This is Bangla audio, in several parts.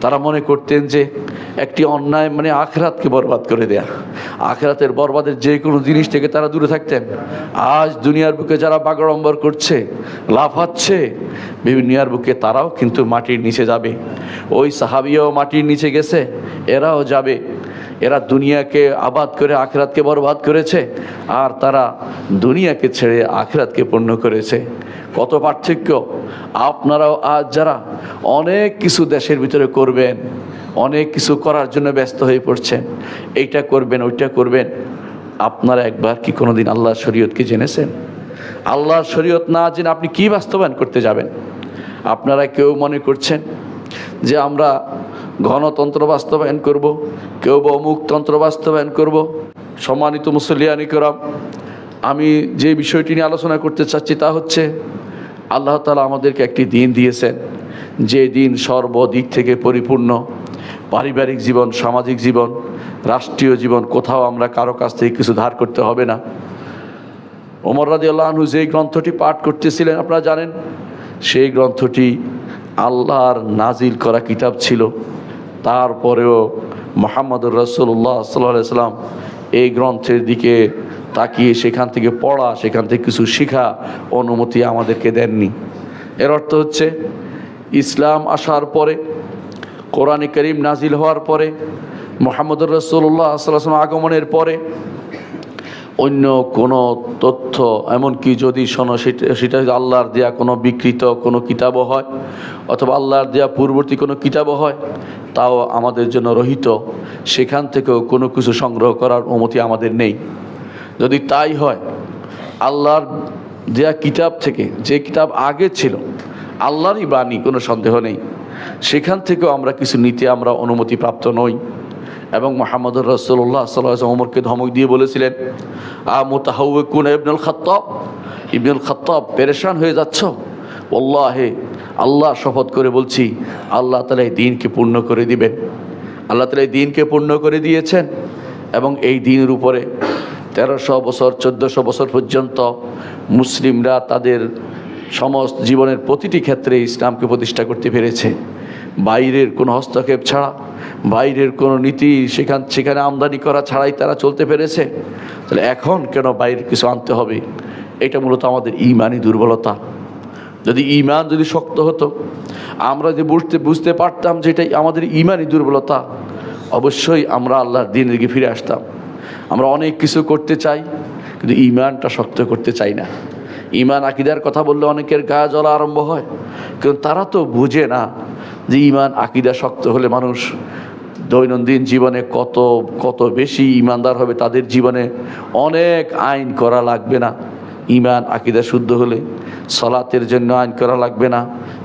তারা মনে করতেন যে একটি অন্যায় মানে আখরাতকে বরবাদ করে দেয়া। আখরাতের বরবাদের যে কোনো জিনিস থেকে তারা দূরে থাকতেন। আজ দুনিয়ার বুকে যারা বাগড়ম্বর করছে, লাফাচ্ছে দুনিয়ার বুকে তারাও কিন্তু মাটির নিচে যাবে। ওই সাহাবিও মাটির নিচে গেছে, এরাও যাবে। এরা দুনিয়াকে আবাদ করে আখরাতকে বরবাদ করেছে, আর তারা দুনিয়াকে ছেড়ে আখরাতকে পূর্ণ করেছে। কত পার্থক্য? আপনারাও আজ যারা অনেক কিছু দেশের ভিতরে করবেন, অনেক কিছু করার জন্য ব্যস্ত হয়ে পড়ছেন, এইটা করবেন, ওইটা করবেন, আপনারা একবার কি কোনোদিন আল্লাহর শরীয়তকে জেনেছেন? আল্লাহর শরীয়ত না জেনে আপনি কি বাস্তবায়ন করতে যাবেন? আপনারা কেউ মনে করছেন যে আমরা গণতন্ত্র বাস্তবায়ন করব, কেউ বা অমুকতন্ত্র বাস্তবায়ন করব? সম্মানিত মুসলিয়ানি করাম আমি যে বিষয়টি নিয়ে আলোচনা করতে চাচ্ছি তা হচ্ছে আল্লাহ তালা আমাদেরকে একটি দিন দিয়েছেন, যে দিন সর্বদিক থেকে পরিপূর্ণ। পারিবারিক জীবন, সামাজিক জীবন, রাষ্ট্রীয় জীবন, কোথাও আমরা কারও কাছ থেকে কিছু ধার করতে হবে না। ওমর রাজি আল্লাহনু যেই গ্রন্থটি পাঠ করতেছিলেন, আপনারা জানেন, সেই গ্রন্থটি আল্লাহর নাজিল করা কিতাব ছিল। তারপরেও মোহাম্মদুর রসুল্লাহ সাল্লাহ সাল্লাম এই গ্রন্থের দিকে তাকিয়ে সেখান থেকে পড়া, সেখান থেকে কিছু শিখা অনুমতি আমাদেরকে দেননি। এর অর্থ হচ্ছে, ইসলাম আসার পরে, কোরআনে করিম নাজিল হওয়ার পরে, মোহাম্মদুর রসুল্লাহ সাল্লাম আগমনের পরে, অন্য কোনো তথ্য এমনকি যদি শোনো, সেটা সেটা আল্লাহর দেয়া কোনো বিকৃত কোনো কিতাবও হয়, অথবা আল্লাহর দেয়া পূর্ববর্তী কোনো কিতাবও হয়, তাও আমাদের জন্য রহিত। সেখান থেকেও কোনো কিছু সংগ্রহ করার অনুমতি আমাদের নেই। যদি তাই হয়, আল্লাহর দেয়া কিতাব থেকে, যে কিতাব আগে ছিল, আল্লাহরই বাণী, কোনো সন্দেহ নেই। সেখান থেকেও আমরা কিছু নিতে, আমরা অনুমতি প্রাপ্ত নই। এবং মোহাম্মদুর রসুল্লাহ সাল্লাহ ওমরকে ধমক দিয়ে বলেছিলেন আ মোতাহাউে ইবনুল খত্তাব ইবনুল খত্তাব, পেরেশান হয়ে যাচ্ছ? হে আল্লাহ শপথ করে বলছি, আল্লাহ তালা এই দিনকে পূর্ণ করে দিবেন। আল্লাহ তালা এই দিনকে পূর্ণ করে দিয়েছেন এবং এই দিনের উপরে তেরোশো বছর, চোদ্দোশো বছর পর্যন্ত মুসলিমরা তাদের সমস্ত জীবনের প্রতিটি ক্ষেত্রে ইসলামকে প্রতিষ্ঠা করতে পেরেছে। বাইরের কোনো হস্তক্ষেপ ছাড়া, বাইরের কোনো নীতি সেখান সেখানে আমদানি করা ছাড়াই তারা চলতে পেরেছে। তাহলে এখন কেন বাইরের কিছু আনতে হবে? এটা মূলত আমাদের ইমানই দুর্বলতা। যদি ইমান যদি শক্ত হতো, আমরা যে বুঝতে বুঝতে পারতাম যে এটাই আমাদের ইমানই দুর্বলতা, অবশ্যই আমরা আল্লাহর দিনের দিকে ফিরে আসতাম। আমরা অনেক কিছু করতে চাই, কিন্তু ইমানটা শক্ত করতে চাই না। ইমান আকিদার কথা বললে অনেকের গা জ্বলা আরম্ভ হয়, কিন্তু তারা তো বুঝে না যে ইমান আকিদা শক্ত হলে মানুষ দৈনন্দিন জীবনে কত কত বেশি ইমানদার হবে, তাদের জীবনে অনেক আইন করা লাগবে না। ইমান আকিদা শুদ্ধ হলে সলাতের জন্য আইন করা লাগবে না,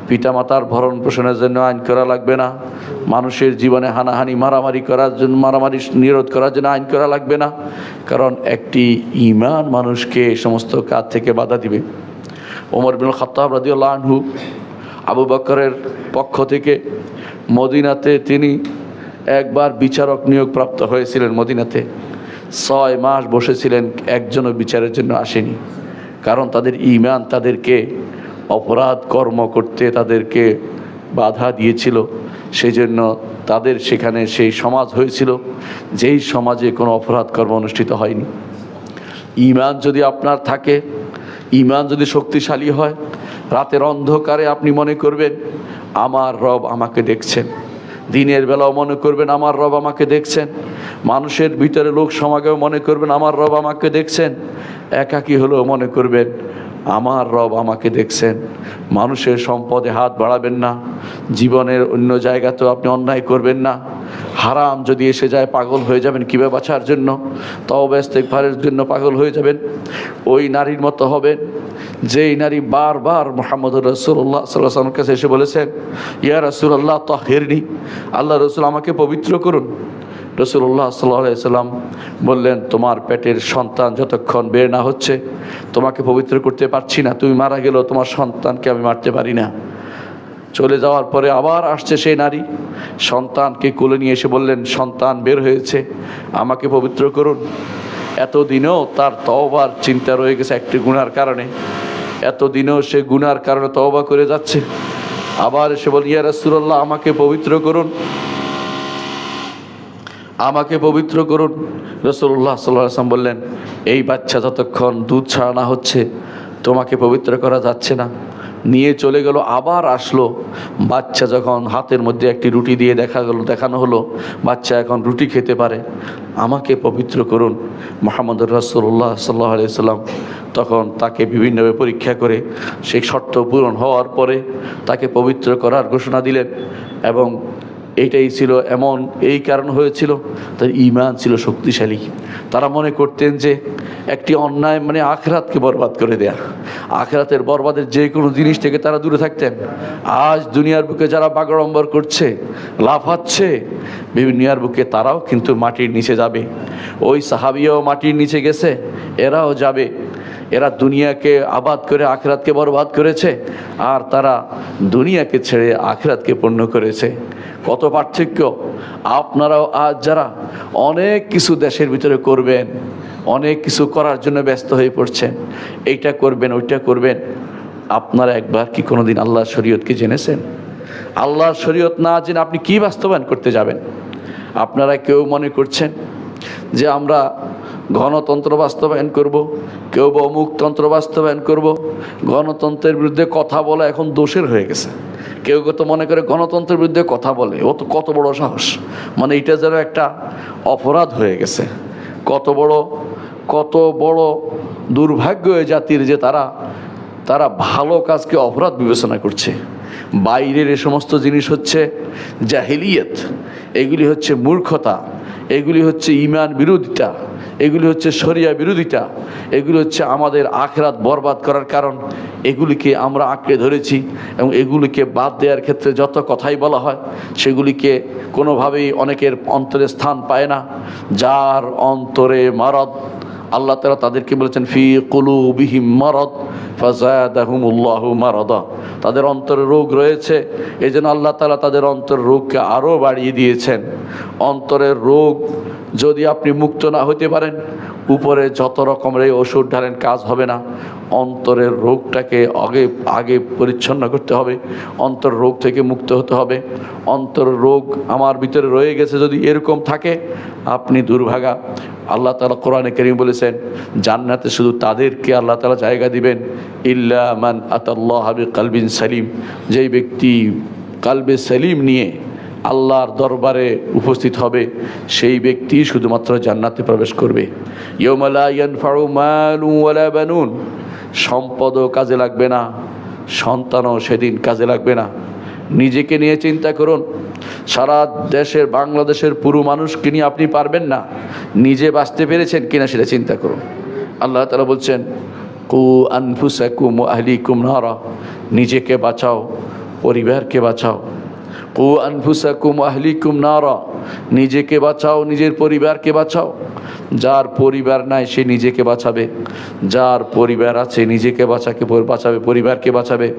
পিতামাতার ভরণ পোষণের জন্য আইন করা লাগবে না, মানুষের জীবনে হানাহানি, মারামারি করার জন্য, মারামারি নিরোধ করার জন্য আইন করা লাগবে না, কারণ একটি ইমান মানুষকে সমস্ত কাজ থেকে বাধা দিবে। ওমর বিন খত্তাব রাদিউল্লাহ আনহু আবু বকরের পক্ষ থেকে মদিনাতে তিনি একবার বিচারক নিয়োগ প্রাপ্ত হয়েছিলেন মদিনাতে। ছয় মাস বসেছিলেন, একজনও বিচারের জন্য আসেনি। কারণ তাদের ইমান তাদেরকে অপরাধ কর্ম করতে তাদেরকে বাধা দিয়েছিল। সেই জন্য তাদের সেখানে সেই সমাজ হয়েছিল, যেই সমাজে কোনো অপরাধ কর্ম অনুষ্ঠিত হয়নি। ইমান যদি আপনার থাকে, ইমান যদি শক্তিশালী হয়, রাতের অন্ধকারে আপনি মনে করবেন, আমার রব আমাকে দেখছেন। দিনের বেলাও মনে করবেন আমার রব আমাকে দেখছেন। মানুষের ভিতরে লোক সমাগেও মনে করবেন আমার রব আমাকে দেখছেন। একাকী হলেও মনে করবেন আমার রব আমাকে দেখছেন। মানুষের সম্পদে হাত বাড়াবেন না। জীবনের অন্য জায়গাতেও আপনি অন্যায় করবেন না। হারাম যদি এসে যায় পাগল হয়ে যাবেন কীভাবে বাঁচার জন্য? ব্যস্ত ফারের জন্য পাগল হয়ে যাবেন। ওই নারীর মতো হবেন। যেই নারী বারবার মোহাম্মদ রসুল্লাহ সাল্লামের কাছে এসে বলেছেন ইয়া রসুল্লাহ হেরনি আল্লাহ রসুল আমাকে পবিত্র করুন। রসুল্লাহ সাল্লাম বললেন, তোমার পেটের সন্তান যতক্ষণ বের না হচ্ছে, তোমাকে পবিত্র করতে পারছি না। তুমি মারা গেলেও তোমার সন্তানকে আমি মারতে পারি না। চলে যাওয়ার পরে আবার আসছে সেই নারী। সন্তানকে কোলে নিয়ে এসে বললেন, সন্তান বের হয়েছে, আমাকে পবিত্র করুন। এতদিনেও তার তওবার চিন্তা রয়ে গেছে একটি গুণার কারণে। এতদিনেও সে গুনার কারণে তওবা করে যাচ্ছে। আবার এসে বলি, ইয়া রাসূলুল্লাহ, আমাকে পবিত্র করুন। আমাকে পবিত্র করুন। রসুল্লাহ সাল্লাম বললেন, এই বাচ্চা যতক্ষণ দুধ ছাড়ানো হচ্ছে, তোমাকে পবিত্র করা যাচ্ছে না। নিয়ে চলে গেল, আবার আসলো। বাচ্চা যখন হাতের মধ্যে একটি রুটি দিয়ে দেখা গেল, দেখানো হলো, বাচ্চা এখন রুটি খেতে পারে। আমাকে পবিত্র করুন। মোহাম্মদ রাসুল্লাহ সাল্লাহ আলিয়াল্লাম তখন তাকে বিভিন্নভাবে পরীক্ষা করে, সেই শর্ত পূরণ হওয়ার পরে তাকে পবিত্র করার ঘোষণা দিলেন এবং এইটাই ছিল এমন, এই কারণ হয়েছিল। তার ইমান ছিল শক্তিশালী। তারা মনে করতেন যে একটি অন্যায় মানে আখরাতকে বরবাদ করে দেয়া। আখরাতের বরবাদের যে কোনো জিনিস থেকে তারা দূরে থাকতেন। আজ দুনিয়ার বুকে যারা বাগড়ম্বর করছে লাফাচ্ছে দুনিয়ার বুকে তারাও কিন্তু মাটির নিচে যাবে। ওই সাহাবিও মাটির নিচে গেছে, এরাও যাবে। এরা দুনিয়াকে আবাদ করে আখরাতকে বরবাদ করেছে, আর তারা দুনিয়াকে ছেড়ে আখরাতকে পূর্ণ করেছে। কত পার্থক্য। আপনারাও আজ যারা অনেক কিছু দেশের ভিতরে করবেন, অনেক কিছু করার জন্য ব্যস্ত হয়ে পড়ছেন, এইটা করবেন, ওইটা করবেন, আপনারা একবার কি কোনোদিন আল্লাহর শরীয়তকে জেনেছেন? আল্লাহর শরীয়ত না জেনে আপনি কি বাস্তবায়ন করতে যাবেন? আপনারা কেউ মনে করছেন যে আমরা গণতন্ত্র বাস্তবায়ন করব, কেউ বা অমুকতন্ত্র বাস্তবায়ন করব, গণতন্ত্রের বিরুদ্ধে কথা বলা এখন দোষের হয়ে গেছে। কেউ কেউ তো মনে করে গণতন্ত্রের বিরুদ্ধে কথা বলে, ও তো কত বড় সাহস। মানে এটা যেন একটা অপরাধ হয়ে গেছে। কত বড় কত বড় দুর্ভাগ্য জাতির যে তারা তারা ভালো কাজকে অপরাধ বিবেচনা করছে। বাইরের এ সমস্ত জিনিস হচ্ছে জাহিলিয়ত, এগুলি হচ্ছে মূর্খতা, এগুলি হচ্ছে ইমান বিরোধিতা। এগুলি হচ্ছে শরিয়া বিরোধিতা, এগুলি হচ্ছে আমাদের আখরাত বরবাদ করার কারণ, এগুলিকে আমরা আঁকড়ে ধরেছি এবং এগুলিকে বাদ দেওয়ার ক্ষেত্রে যত কথাই বলা হয়, সেগুলিকে কোনোভাবেই অনেকের অন্তরে স্থান পায় না। যার অন্তরে মারদ, আল্লাহ তালা তাদেরকে বলেছেন, ফি কুলু বিহিম মারদ ফাজাদাহুমুল্লাহ মারদা। তাদের অন্তরে রোগ রয়েছে এই জন্য আল্লাহ তালা তাদের অন্তর রোগকে আরও বাড়িয়ে দিয়েছেন। অন্তরের রোগ যদি আপনি মুক্ত না হতে পারেন, উপরে যত রকমের এই ওষুধ ঢালেন, কাজ হবে না। অন্তরের রোগটাকে আগে আগে পরিচ্ছন্ন করতে হবে। অন্তর রোগ থেকে মুক্ত হতে হবে। অন্তর রোগ আমার ভিতরে রয়ে গেছে, যদি এরকম থাকে, আপনি দুর্ভাগা। আল্লাহ তালা কোরআনে করিম বলেছেন, জান্নাতে শুধু তাদেরকে আল্লাহ তালা জায়গা দিবেন, ইল্লা মান আতাল্লাহ হাবি কালবিন সালিম। যেই ব্যক্তি কালবে সালিম নিয়ে আল্লাহর দরবারে উপস্থিত হবে, সেই ব্যক্তি শুধুমাত্র জান্নাতে প্রবেশ করবে। বানুন। সম্পদও কাজে লাগবে না, সন্তানও সেদিন কাজে লাগবে না। নিজেকে নিয়ে চিন্তা করুন, সারা দেশের, বাংলাদেশের পুরো মানুষকে নিয়ে আপনি পারবেন না। নিজে বাঁচতে পেরেছেন কিনা সেটা চিন্তা করুন। আল্লাহ তালা বলছেন, কু আনফুসাকুম আহলিকুম নারা। নিজেকে বাঁচাও, পরিবারকে বাঁচাও। কু আহলিকুম নারা, নিজেকে বাঁচাও, নিজের পরিবারকে বাঁচাও। যার পরিবার নাই, সে নিজেকে বাঁচাবে। যার পরিবার আছে, নিজেকে বাঁচাকে, বাঁচাবে, পরিবারকে বাঁচাবে।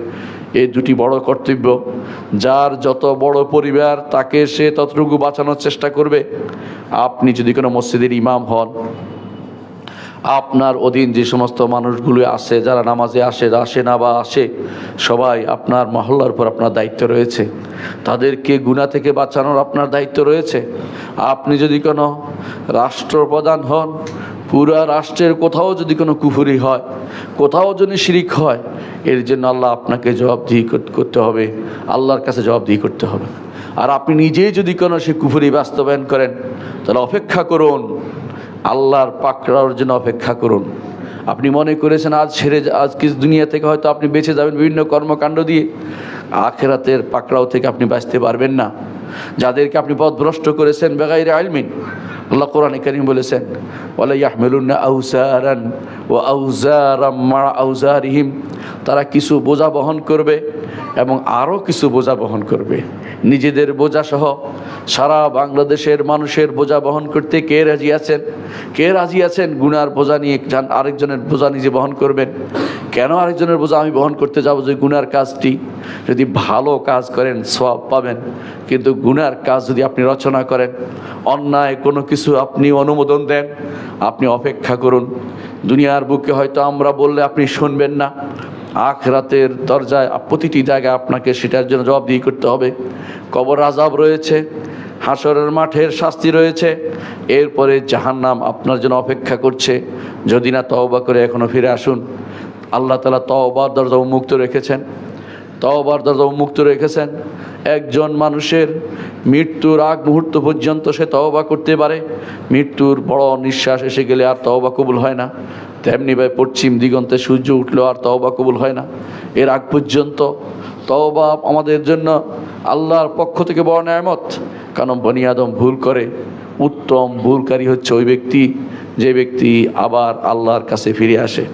এই দুটি বড় কর্তব্য। যার যত বড় পরিবার, তাকে সে ততটুকু বাঁচানোর চেষ্টা করবে। আপনি যদি কোনো মসজিদের ইমাম হন আপনার অধীন যে সমস্ত মানুষগুলো আসে যারা নামাজে আসে আসে না বা আসে, সবাই আপনার মহল্লার উপর আপনার দায়িত্ব রয়েছে। তাদেরকে গুণা থেকে বাঁচানোর আপনার দায়িত্ব রয়েছে। আপনি যদি কোনো রাষ্ট্রপ্রধান হন, পুরা রাষ্ট্রের কোথাও যদি কোনো কুফুরি হয়, কোথাও যদি শিরিক হয়, এর জন্য আল্লাহ আপনাকে জবাবদিহি করতে হবে। আল্লাহর কাছে জবাবদিহি করতে হবে। আর আপনি নিজেই যদি কোনো সে কুফুরি বাস্তবায়ন করেন, তাহলে অপেক্ষা করুন। আল্লাহর পাকড়ার জন্য অপেক্ষা করুন। আপনি মনে করেছেন আজ ছেড়ে আজ কিছু দুনিয়া থেকে হয়তো আপনি বেঁচে যাবেন বিভিন্ন কর্মকাণ্ড দিয়ে। আখেরাতের পাকড়াও থেকে আপনি বাঁচতে পারবেন না। যাদেরকে আপনি পথভ্রষ্ট করেছেন বেগাইরে আলমিন আল্লাহ কোরআন করিম বলেছেন আউজারান ও আউজারাম তারা কিছু বোঝা বহন করবে এবং আরও কিছু বোঝা বহন করবে। নিজেদের বোঝা সহ সারা বাংলাদেশের মানুষের বোঝা বহন করতে কে রাজি আছেন? কে রাজি আছেন? গুনার বোঝা নিয়ে আরেকজনের বোঝা নিজে বহন করবেন। কেন আরেকজনের বোঝা আমি বহন করতে যাব যে গুনার কাজটি যদি ভালো কাজ করেন সব পাবেন। কিন্তু গুনার কাজ যদি আপনি রচনা করেন, অন্যায় কোনো কিছু আপনি অনুমোদন দেন, আপনি অপেক্ষা করুন। দুনিয়ার বুকে হয়তো আমরা বললে আপনি শুনবেন না। আখরাতের দরজায়, প্রতিটি জায়গায় আপনাকে সেটার জন্য জবাবদিহি করতে হবে। কবর আজাব রয়েছে, হাসরের মাঠের শাস্তি রয়েছে, এরপরে জাহান্নাম আপনার জন্য অপেক্ষা করছে। যদি না তওবা করে এখনও ফিরে আসুন। আল্লাহ তালা তওবার দরজা উন্মুক্ত রেখেছেন। তওবার দরজা উন্মুক্ত রেখেছেন। একজন মানুষের মৃত্যুর আগ মুহূর্ত পর্যন্ত সে তওবা করতে পারে। মৃত্যুর বড় নিঃশ্বাস এসে গেলে আর তওবা কবুল হয় না। তেমনি ভাই পশ্চিম দিগন্তে সূর্য উঠলেও আর তওবা কবুল হয় না। এর আগ পর্যন্ত তওবা আমাদের জন্য আল্লাহর পক্ষ থেকে বড় নেয়ামত। কারণ বনি আদম ভুল করে। উত্তম ভুলকারী হচ্ছে ওই ব্যক্তি। যে ব্যক্তি আবার আল্লাহর কাছে ফিরে আসে।